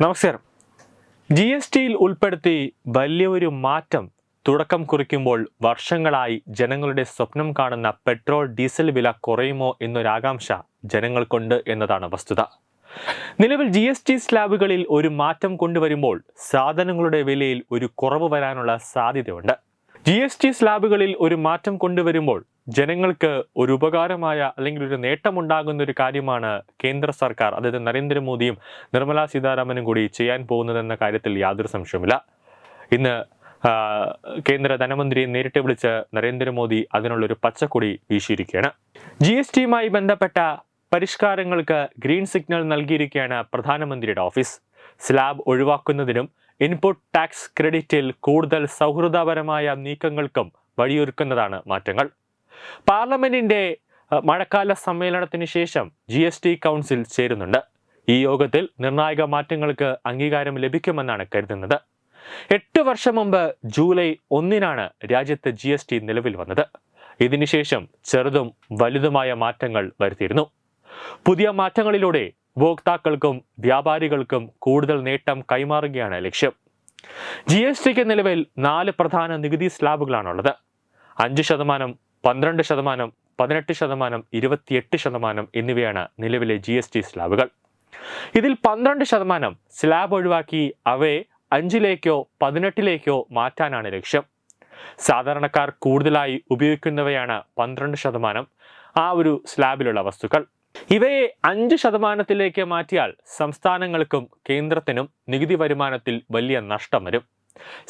നമസ്കാരം. G S ടിയിൽ ഉൾപ്പെടുത്തി വലിയൊരു മാറ്റം തുടക്കം കുറിക്കുമ്പോൾ വർഷങ്ങളായി ജനങ്ങളുടെ സ്വപ്നം കാണുന്ന പെട്രോൾ ഡീസൽ വില കുറയുമോ എന്നൊരാകാംക്ഷ ജനങ്ങൾക്കുണ്ട് എന്നതാണ് വസ്തുത. നിലവിൽ ജി എസ് ടി സ്ലാബുകളിൽ ഒരു മാറ്റം കൊണ്ടുവരുമ്പോൾ സാധനങ്ങളുടെ വിലയിൽ ഒരു കുറവ് വരാനുള്ള സാധ്യതയുണ്ട്. ജി എസ് ടി സ്ലാബുകളിൽ ഒരു മാറ്റം കൊണ്ടുവരുമ്പോൾ ജനങ്ങൾക്ക് ഒരു ഉപകാരമായ അല്ലെങ്കിൽ ഒരു നേട്ടമുണ്ടാകുന്ന ഒരു കാര്യമാണ് കേന്ദ്ര സർക്കാർ അതായത് നരേന്ദ്രമോദിയും നിർമ്മലാ സീതാരാമനും കൂടി ചെയ്യാൻ പോകുന്നതെന്ന കാര്യത്തിൽ യാതൊരു സംശയവുമില്ല. ഇന്ന് കേന്ദ്ര ധനമന്ത്രിയെ നേരിട്ട് വിളിച്ച് നരേന്ദ്രമോദി അതിനുള്ളൊരു പച്ചക്കൊടി വീശിയിരിക്കുകയാണ്. ജി എസ് ടിയുമായി ബന്ധപ്പെട്ട പരിഷ്കാരങ്ങൾക്ക് ഗ്രീൻ സിഗ്നൽ നൽകിയിരിക്കുകയാണ് പ്രധാനമന്ത്രിയുടെ ഓഫീസ്. സ്ലാബ് ഒഴിവാക്കുന്നതിനും ഇൻപുട്ട് ടാക്സ് ക്രെഡിറ്റിൽ കൂടുതൽ സൗഹൃദപരമായ നീക്കങ്ങൾക്കും വഴിയൊരുക്കുന്നതാണ് മാറ്റങ്ങൾ. പാർലമെന്റിന്റെ മഴക്കാല സമ്മേളനത്തിന് ശേഷം ജി എസ് ടി കൗൺസിൽ ചേരുന്നുണ്ട്. ഈ യോഗത്തിൽ നിർണായക മാറ്റങ്ങൾക്ക് അംഗീകാരം ലഭിക്കുമെന്നാണ് കരുതുന്നത്. എട്ട് വർഷം മുമ്പ് ജൂലൈ ഒന്നിനാണ് രാജ്യത്ത് ജി എസ് ടി നിലവിൽ വന്നത്. ഇതിനുശേഷം ചെറുതും വലുതുമായ മാറ്റങ്ങൾ വരുത്തിയിരുന്നു. പുതിയ മാറ്റങ്ങളിലൂടെ ഉപഭോക്താക്കൾക്കും വ്യാപാരികൾക്കും കൂടുതൽ നേട്ടം കൈമാറുകയാണ് ലക്ഷ്യം. ജി എസ് ടിക്ക് നിലവിൽ നാല് പ്രധാന നികുതി സ്ലാബുകളാണുള്ളത്. അഞ്ച് ശതമാനം പന്ത്രണ്ട് ശതമാനം പതിനെട്ട് ശതമാനം ഇരുപത്തിയെട്ട് ശതമാനം എന്നിവയാണ് നിലവിലെ ജി എസ് ടി സ്ലാബുകൾ. ഇതിൽ പന്ത്രണ്ട് ശതമാനം സ്ലാബ് ഒഴിവാക്കി അവയെ അഞ്ചിലേക്കോ പതിനെട്ടിലേക്കോ മാറ്റാനാണ് ലക്ഷ്യം. സാധാരണക്കാർ കൂടുതലായി ഉപയോഗിക്കുന്നവയാണ് പന്ത്രണ്ട് ശതമാനം ആ ഒരു സ്ലാബിലുള്ള വസ്തുക്കൾ. ഇവയെ അഞ്ച് ശതമാനത്തിലേക്ക് മാറ്റിയാൽ സംസ്ഥാനങ്ങൾക്കും കേന്ദ്രത്തിനും നികുതി വരുമാനത്തിൽ വലിയ നഷ്ടം വരും.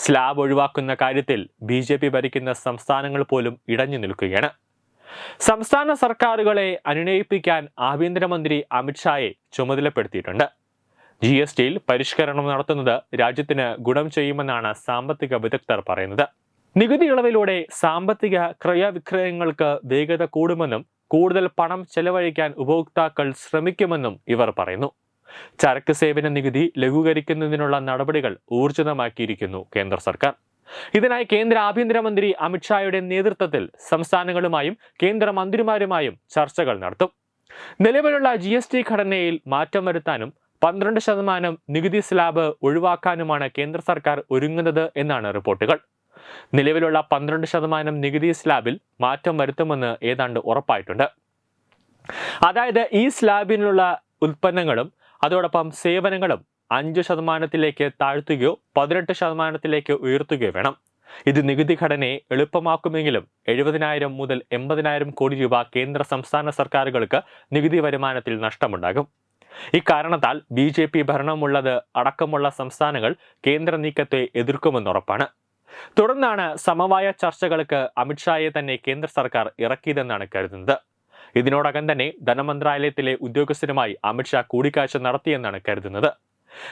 സ്ലാബ് ഒഴിവാക്കുന്ന കാര്യത്തിൽ ബി ജെ പി ഭരിക്കുന്ന സംസ്ഥാനങ്ങൾ പോലും ഇടഞ്ഞു നിൽക്കുകയാണ്. സംസ്ഥാന സർക്കാരുകളെ അനുനയിപ്പിക്കാൻ ആഭ്യന്തരമന്ത്രി അമിത്ഷായെ ചുമതലപ്പെടുത്തിയിട്ടുണ്ട്. ജി എസ് ടിയിൽ പരിഷ്കരണം നടത്തുന്നത് രാജ്യത്തിന് ഗുണം ചെയ്യുമെന്നാണ് സാമ്പത്തിക വിദഗ്ധർ പറയുന്നത്. നികുതി ഇളവിലൂടെ സാമ്പത്തിക ക്രയവിക്രയങ്ങൾക്ക് വേഗത കൂടുമെന്നും കൂടുതൽ പണം ചെലവഴിക്കാൻ ഉപഭോക്താക്കൾ ശ്രമിക്കുമെന്നും ഇവർ പറയുന്നു. ചരക്ക് സേവന നികുതി ലഘൂകരിക്കുന്നതിനുള്ള നടപടികൾ ഊർജിതമാക്കിയിരിക്കുന്നു കേന്ദ്ര സർക്കാർ. ഇതിനായി കേന്ദ്ര ആഭ്യന്തരമന്ത്രി അമിത്ഷായുടെ നേതൃത്വത്തിൽ സംസ്ഥാനങ്ങളുമായും കേന്ദ്ര മന്ത്രിമാരുമായും ചർച്ചകൾ നടത്തും. നിലവിലുള്ള ജി എസ് ടി ഘടനയിൽ മാറ്റം വരുത്താനും പന്ത്രണ്ട് ശതമാനം നികുതി സ്ലാബ് ഒഴിവാക്കാനുമാണ് കേന്ദ്ര സർക്കാർ ഒരുങ്ങുന്നത് എന്നാണ് റിപ്പോർട്ടുകൾ. നിലവിലുള്ള പന്ത്രണ്ട് ശതമാനം നികുതി സ്ലാബിൽ മാറ്റം വരുത്തുമെന്ന് ഏതാണ്ട് ഉറപ്പായിട്ടുണ്ട്. അതായത് ഈ സ്ലാബിനുള്ള ഉൽപ്പന്നങ്ങളും അതോടൊപ്പം സേവനങ്ങളും അഞ്ച് ശതമാനത്തിലേക്ക് താഴ്ത്തുകയോ പതിനെട്ട് ശതമാനത്തിലേക്ക് ഉയർത്തുകയോ വേണം. ഇത് നികുതി ഘടനയെ എളുപ്പമാക്കുമെങ്കിലും എഴുപതിനായിരം മുതൽ എൺപതിനായിരം കോടി രൂപ കേന്ദ്ര സംസ്ഥാന സർക്കാരുകൾക്ക് നികുതി വരുമാനത്തിൽ നഷ്ടമുണ്ടാകും. ഇക്കാരണത്താൽ ബി ജെ പി ഭരണമുള്ളത് അടക്കമുള്ള സംസ്ഥാനങ്ങൾ കേന്ദ്ര നീക്കത്തെ എതിർക്കുമെന്നുറപ്പാണ് തുടർന്നാണ് സമവായ ചർച്ചകൾക്ക് അമിത്ഷായെ തന്നെ കേന്ദ്ര സർക്കാർ ഇറക്കിയതെന്നാണ് കരുതുന്നത്. ഇതിനോടകം തന്നെ ധനമന്ത്രാലയത്തിലെ ഉദ്യോഗസ്ഥരുമായി അമിത്ഷാ കൂടിക്കാഴ്ച നടത്തിയെന്നാണ് കരുതുന്നത്.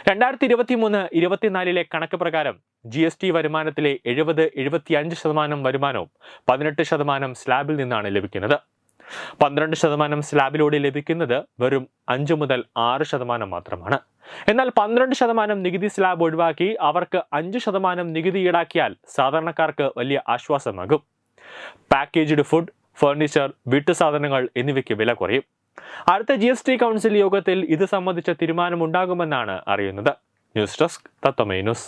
രണ്ടായിരത്തി ഇരുപത്തി മൂന്ന് ഇരുപത്തിനാലിലെ കണക്ക് പ്രകാരം ജി എസ് ടി വരുമാനത്തിലെ എഴുപത് എഴുപത്തിയഞ്ച് ശതമാനം വരുമാനവും പതിനെട്ട് ശതമാനം സ്ലാബിൽ നിന്നാണ് ലഭിക്കുന്നത്. പന്ത്രണ്ട് ശതമാനം സ്ലാബിലൂടെ ലഭിക്കുന്നത് വെറും അഞ്ച് മുതൽ ആറ് ശതമാനം മാത്രമാണ്. എന്നാൽ പന്ത്രണ്ട് ശതമാനം നികുതി സ്ലാബ് ഒഴിവാക്കി അവർക്ക് അഞ്ച് ശതമാനം നികുതി ഈടാക്കിയാൽ സാധാരണക്കാർക്ക് വലിയ ആശ്വാസമാകും. പാക്കേജ്ഡ് ഫുഡ് ഫർണിച്ചർ വീട്ടുസാധനങ്ങൾ എന്നിവയ്ക്ക് വില കുറയും. അടുത്ത ജി എസ് ടി കൗൺസിൽ യോഗത്തിൽ ഇത് സംബന്ധിച്ച തീരുമാനമുണ്ടാകുമെന്നാണ് അറിയുന്നത്. ന്യൂസ് ഡെസ്ക് തത്വമേ ന്യൂസ്.